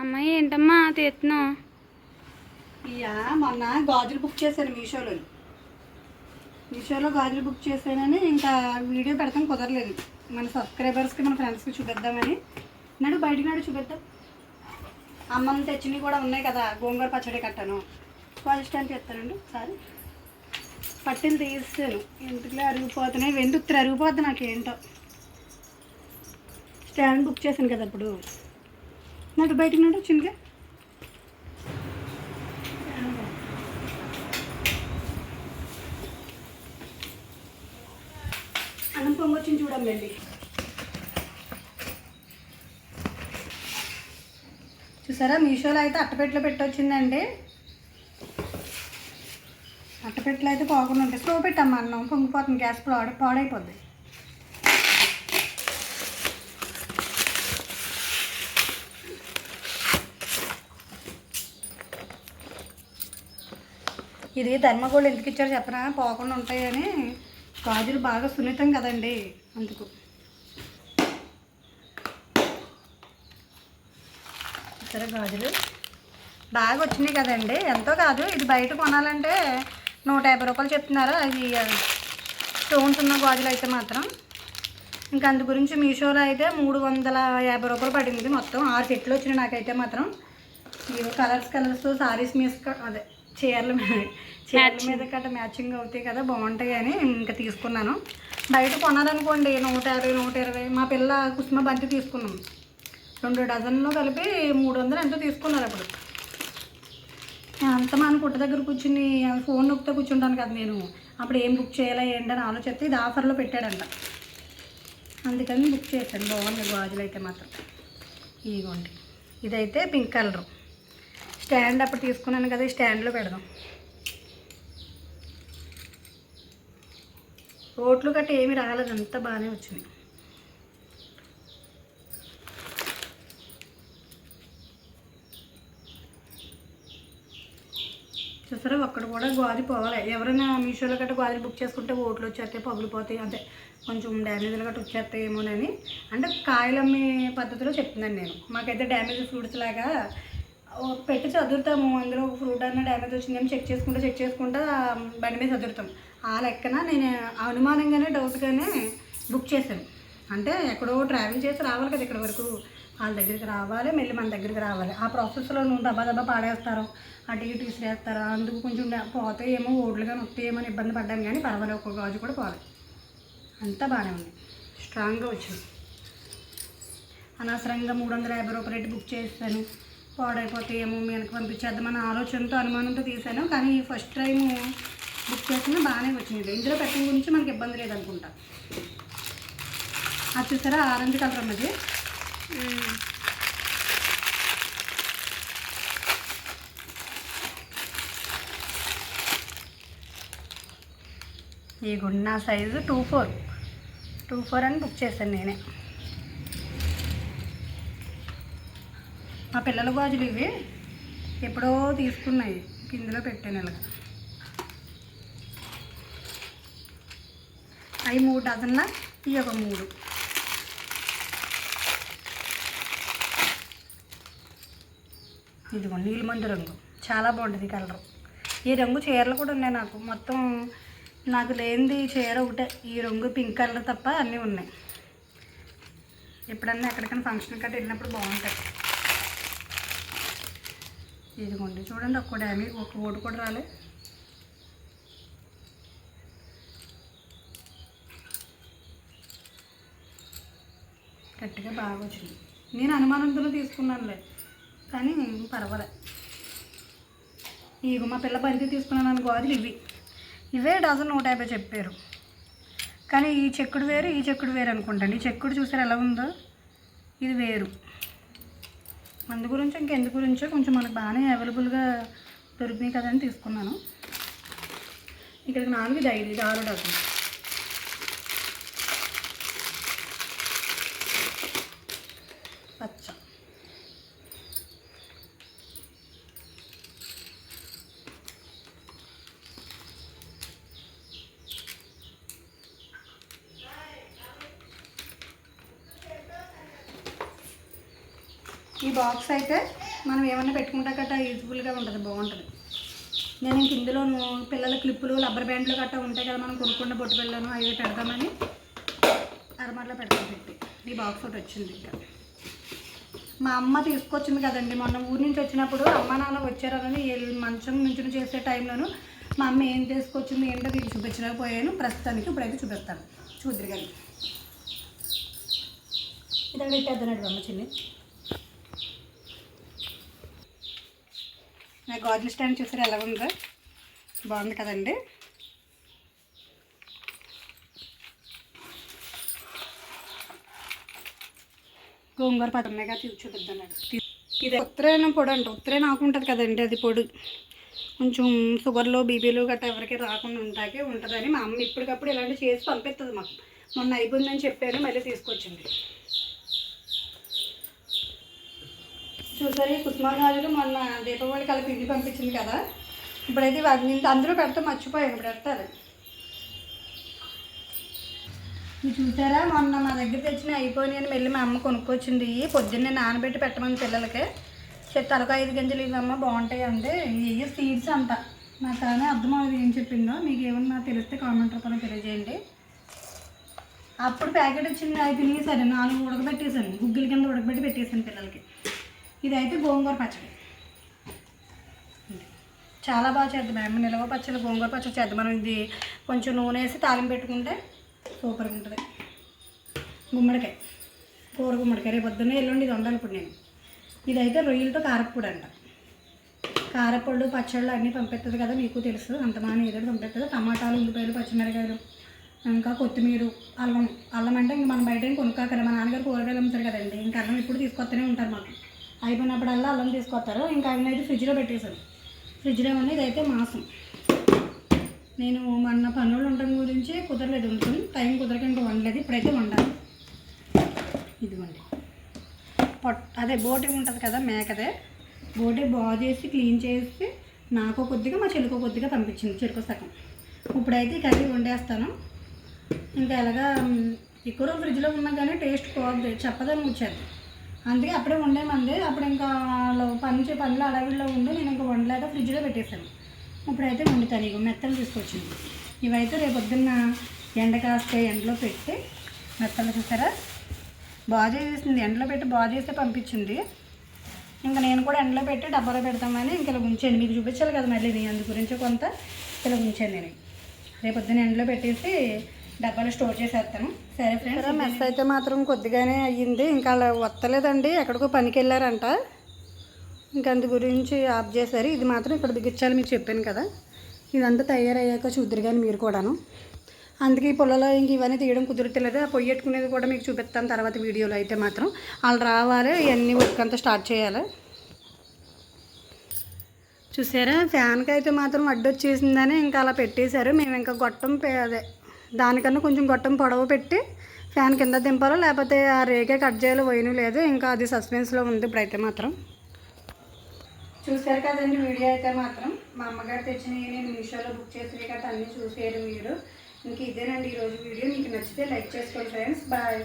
అమ్మాయి ఏంటమ్మా తీస్తున్నావు ఇయ్యా మొన్న గాజులు బుక్ చేశాను మీషోలో. మీషోలో గాజులు బుక్ చేశానని ఇంకా వీడియో పెడతాం కుదరలేదు. మన సబ్స్క్రైబర్స్కి మన ఫ్రెండ్స్కి చూపిద్దామని. నడు బయటికి నాడు చూపిద్దాం. అమ్మమ్మ తెచ్చినవి కూడా ఉన్నాయి కదా గోంగూర పచ్చడి కట్టాను. కాలేజ్ టైంకి చెప్తానండి ఒకసారి పట్టిన తీస్తాను ఎందుకులే అరిగిపోతున్నాయి? వెందుకు అరిగిపోద్ది నాకేంటో. స్టాండ్ బుక్ చేశాను కదా అప్పుడు నడు బయటికి నడు చిన్నగా. అన్నం పొంగొచ్చింది చూడండి. చూసారా మీషోలో అయితే అట్టపెట్టలో పెట్టొచ్చిందండి. అట్టపెట్టలో అయితే పోకుండా ఉంటాయి. స్లో పెట్టమ్మా అన్నం పొంగిపోతుంది గ్యాస్ పాడైపోద్ది. ఇది ధర్మగోళ్ళు ఎందుకు ఇచ్చారో చెప్పరా పోకుండా ఉంటాయని. గాజులు బాగా సున్నితం కదండి అందుకు. సరే గాజులు. బాగా వచ్చినాయి కదండి. ఎంతో కాదు ఇది బయట కొనాలంటే నూట యాభై రూపాయలు చెప్తున్నారు. అది స్టోన్స్ ఉన్న గాజులు అయితే మాత్రం. ఇంకా అందు గురించి మీషోలో అయితే మూడు వందల యాభై రూపాయలు పడింది. మొత్తం ఆరు సెట్లు వచ్చినాయి నాకైతే మాత్రం. ఇవి కలర్స్ కలర్స్ సారీస్ మీస్ అదే. చీరల మీద చీరల మీద కట్ట మ్యాచింగ్ అవుతాయి కదా బాగుంటాయి అని ఇంకా తీసుకున్నాను. బయట కొనాలనుకోండి నూట యాభై నూట ఇరవై. మా పిల్ల కుసుమ బంతి తీసుకున్నాం. రెండు డజన్లు కలిపి మూడు వందలు ఎంతో తీసుకున్నారు అప్పుడు. అంత మన పుట్ట దగ్గర కూర్చుని ఫోన్ నొక్కితే కూర్చుంటాను కదా నేను. అప్పుడు ఏం బుక్ చేయాలా ఏంటని ఆలోచిస్తే ఇది ఆఫర్లో పెట్టాడంట. అందుకని బుక్ చేశాను. బాగుంది గాజులు అయితే మాత్రం. ఇదిగోండి. ఇదైతే పింక్ కలరు స్టాండ్ అప్పుడు తీసుకున్నాను కదా ఈ స్టాండ్లో పెడదాం. రోట్లు గట్ట ఏమి రాలేదు అంతా బాగానే వచ్చినాయి చూసారా ఒక్కడ కూడా గోది పోవాలి. ఎవరైనా మీషోలో గట్రా గాజులు బుక్ చేసుకుంటే ఓట్లు వచ్చేస్తాయి పగులిపోతాయి అంటే కొంచెం డ్యామేజ్లు గట్రా వచ్చేస్తాయేమోనని. అంటే కాయలు అమ్మే పద్ధతిలో చెప్తున్నాను నేను. మాకైతే డ్యామేజ్ ఫ్రూట్స్ లాగా పెట్టి చదువుతాము అందులో ఒక ఫ్రూట్ అన్న డ్యామేజ్ వచ్చిందని చెక్ చేసుకుంటూ చెక్ చేసుకుంటూ బండి మీద చదువుతాం ఆ లెక్కన నేను అనుమానంగానే డౌట్గానే బుక్ చేశాను. అంటే ఎక్కడో ట్రావెల్ చేసి రావాలి కదా ఇక్కడ వరకు. వాళ్ళ దగ్గరికి రావాలి మళ్ళీ మన దగ్గరికి రావాలి. ఆ ప్రాసెస్లో నువ్వు దబ్బా దబ్బా పాడేస్తారు అటు ఇటు విసిరేస్తారు అందుకు కొంచెం పోతే ఏమో ఓడ్లుగా నొక్కియేమో అని ఇబ్బంది పడ్డాం కానీ పర్వాలేదు ఒక్కొక్క గాజు కూడా పోవాలి. అంతా బాగానే ఉంది. స్ట్రాంగ్గా వచ్చింది. అనవసరంగా మూడు వందల యాభై రూపాయలు రేటు బుక్ చేస్తాను పాడైపోతే ఏమో మీ వెనక్కి పంపించేద్దామన్న ఆలోచనతో అనుమానంతో తీశాను. కానీ ఫస్ట్ టైం బుక్ చేసిన బాగానే వచ్చింది. ఇందులో పెట్టడం గురించి మనకి ఇబ్బంది లేదనుకుంటా. అది చూసారా? ఆరెంజ్ కలర్ అన్నది ఈ గుండా size two four two four అని బుక్ చేశాను నేనే. మా పిల్లల గాజులు ఇవి ఎప్పుడో తీసుకున్నాయి. కిందిలో పెట్టాను ఇలాగ. అవి మూడు డజన్ల ఈ ఒక మూడు. ఇదిగో నీలిమందు రంగు. చాలా బాగుంటుంది కలరు. ఈ రంగు చీరలు కూడా ఉన్నాయి నాకు. మొత్తం నాకు లేనిది చీర ఒకటే. ఈ రంగు పింక్ కలర్ తప్ప అన్నీ ఉన్నాయి. ఎప్పుడన్నా ఎక్కడికైనా ఫంక్షన్ కట్ట వెళ్ళినప్పుడు బాగుంటుంది ఇదిగోండి చూడండి ఒక్క డ్యామేజ్ ఒక్క ఓటు కూడా రాలే. గట్టిగా బాగా వచ్చింది. నేను అనుమానంతో తీసుకున్నానులే కానీ పర్వాలే. ఇగో మా పిల్ల బంతి తీసుకున్నాను గోధులు ఇవి. ఇవే డజన్ నూట యాభై చెప్పారు. కానీ ఈ చెక్కుడు వేరు ఈ చెక్కుడు వేరు అనుకుంటాను. ఈ చెక్కుడు చూసారు ఎలా ఉందో? ఇది వేరు. అందు గురించి ఇంకెందు గురించో కొంచెం మనకు బాగానే అవైలబుల్గా దొరికినాయి కదని తీసుకున్నాను. ఇక్కడికి నాలుగు ఇది ఐదు ఇది ఆరు డబ్బులు ఈ బాక్స్ అయితే మనం ఏమన్నా పెట్టుకుంటా గట్టా యూజ్ఫుల్గా ఉంటుంది బాగుంటుంది. నేను ఇంక ఇందులోను పిల్లల క్లిప్పులు రబ్బర్ బ్యాండ్లు గట్టా ఉంటాయి కదా మనం కొనుక్కున్న బొట్టు పిల్లలను అవి పెడదామని అరమరలో పెడతాం పెట్టి. ఈ బాక్స్ ఒకటి వచ్చింది ఇంకా. మా అమ్మ తీసుకొచ్చింది కదండి మొన్న ఊరి నుంచి వచ్చినప్పుడు అమ్మ నాన్న వచ్చారని మంచం నుంచి చేసే టైంలోను మా అమ్మ ఏం తీసుకొచ్చింది ఏంటో మీకు చూపించలేకపోయాను. ప్రస్తుతానికి ఇప్పుడైతే చూపిస్తాను. చూద్దరు కానీ ఇదే పెట్టేద్దన్నాడు అమ్మ చిన్ని. నా గాజుల స్టాండ్ చూసారు ఎలా ఉందో? బాగుంది కదండి. గోంగూర పదమ్మగా చూపిద్దన్నాడు ఇది ఉత్తరాయణం పొడి అంట. ఉత్తరాయణం ఆకుంటుంది కదండి అది పొడి. కొంచెం షుగర్లో బీపీలు గట్రా ఎవరికి రాకుండా ఉంటాకే ఉంటుందని మా అమ్మ ఇప్పటికప్పుడు ఇలాంటివి చేసి పంపిస్తుంది మాకు. మొన్న అయిపోయిందని చెప్పాను మళ్ళీ తీసుకొచ్చింది. చూసారు ఈ కుస్మాన్ గాజులు మొన్న దీపావళికి అలా పిండి పంపించింది కదా. ఇప్పుడైతే వాటిని అందరూ పెడితే మర్చిపోయాను ఇప్పుడు పెడతారు. మీరు చూసారా మొన్న మా దగ్గర తెచ్చిన అయిపోయినాయని వెళ్ళి మా అమ్మ కొనుక్కొచ్చింది. పొద్దున్నే నానబెట్టి పెట్టమని పిల్లలకి. చెత్త ఐదు గింజలు ఇవమ్మ బాగుంటాయి అంటే ఇవి సీడ్స్ అంట. నాకు కానీ అర్థమవుతుంది ఏం చెప్పిందో. మీకు ఏమన్నా తెలిస్తే కామెంట్ రూపంలో తెలియజేయండి. అప్పుడు ప్యాకెట్ వచ్చింది అవి తినేసారు నాలుగు ఉడకబెట్టేసాను గుగ్గిల కింద ఉడకబెట్టి పెట్టేసాను పిల్లలకి. ఇదైతే గోంగూర పచ్చడి. చాలా బాగా చేద్దాం మేము నిలవ పచ్చడి గోంగూర పచ్చడి చేద్దాం. మనం ఇది కొంచెం నూనె వేసి తాలింపు పెట్టుకుంటే సూపర్గా ఉంటుంది. గుమ్మడికాయ కూర గుమ్మడికాయ. రేపు పొద్దున్నే ఎల్లుండి ఇది వండాలి ఇప్పుడు నేను. ఇదైతే రొయ్యలతో కారపొడి అంట. కారపళ్ళు పచ్చళ్ళు అన్నీ పంపిస్తుంది కదా మీకు తెలుసు. అంతమాని ఏదో పంపిస్తుంది టమాటాలు ఉల్లిపాయలు పచ్చిమిరకాయలు ఇంకా కొత్తిమీర అల్లం. అల్లం అంటే ఇంక మనం బయట ఏం మా నాన్నగారు కూరగాయలు అమ్ముతారు కదండి. ఇంకా అల్లం ఇప్పుడు తీసుకొస్తూనే ఉంటారు మాకు. అయిపోయినప్పుడల్లా అల్లం తీసుకొస్తారు. ఇంకా అవి అయితే ఫ్రిడ్జ్లో పెట్టేశాను ఫ్రిడ్జ్లో ఉన్న ఇదైతే మాసం. నేను మొన్న పనులు ఉండడం గురించి కుదరలేదు ఉంటుంది టైం కుదరక ఇంకా వండలేదు. ఇప్పుడైతే వండాలి. ఇదిగోండి. పొట్ అదే బోటి ఉంటుంది కదా మేకదే. బోటి బాగు చేసి క్లీన్ చేసి నాకు కొద్దిగా మా చెలుకో కొద్దిగా పంపించింది చెరుకు సగం. ఇప్పుడైతే ఈ కర్రీ వండేస్తాను. ఇంకా ఎలాగా ఎక్కువ రోజు ఫ్రిడ్జ్లో ఉన్నా కానీ టేస్ట్ పోద్ది చెప్పదని వచ్చేది అందుకే అప్పుడే వండేమంది అప్పుడు ఇంకా వాళ్ళు పనులు అడవిలో ఉండి నేను ఇంకా వండలేక ఫ్రిడ్జ్లో పెట్టేశాను. ఇప్పుడైతే వండుతాను. ఇక మెత్తలు తీసుకొచ్చింది. ఇవైతే రేపు పొద్దున్న ఎండ కాస్తే ఎండలో పెట్టి మెత్తలు చూసారా? బాగా చేసేసింది. ఎండలో పెట్టి బాగా చేస్తే పంపించింది. ఇంకా నేను కూడా ఎండలో పెట్టి డబ్బాలో పెడతామని ఇంక ఇలా ఉంచాను. మీకు చూపించాలి కదా మళ్ళీ నేను అందు గురించి కొంత. ఇలా ఉంచాను నేను. రేపు పొద్దున్న ఎండలో పెట్టేసి డబ్బాలో స్టోర్ చేసేస్తాను. సరే ఫ్రెండ్స్ మెస్ అయితే మాత్రం కొద్దిగానే అయ్యింది. ఇంకా అలా వస్తలేదండి ఎక్కడికో పనికి వెళ్ళారంట ఇంకా అందు గురించి ఆఫ్ చేశారు. ఇది మాత్రం ఇక్కడ బిగించాలి మీకు చెప్పాను కదా. ఇదంతా తయారయ్యాక చూద్దరు కానీ మీరు కూడాను. అందుకే ఈ పొలలో ఇంక ఇవన్నీ తీయడం కుదురుతలేదు. ఆ పొయ్యి పెట్టుకునేది కూడా మీకు చూపిస్తాను తర్వాత వీడియోలో అయితే మాత్రం. వాళ్ళు రావాలి ఇవన్నీ వర్క్ అంతా స్టార్ట్ చేయాలి. చూసారా? ఫ్యాన్కి అయితే మాత్రం అడ్డొచ్చేసిందని ఇంకా అలా పెట్టేశారు. మేము ఇంకా గొట్టం పే- అదే దానికన్నా కొంచెం గొట్టం పొడవు పెట్టి ఫ్యాన్ కింద దింపాలో? లేకపోతే ఆ రేగే కట్ చేయాలో పోయిన లేదు ఇంకా అది సస్పెన్స్లో ఉంది ఇప్పుడైతే మాత్రం. చూశారు కదండి వీడియో అయితే మాత్రం. మా అమ్మగారు తెచ్చినవి నేను మీషోలో బుక్ చేసినవి కదా అన్నీ చూసారు మీరు. ఇంక ఇదేనండి ఈరోజు వీడియో. మీకు నచ్చితే లైక్ చేసుకోండి ఫ్రెండ్స్. బాయ్.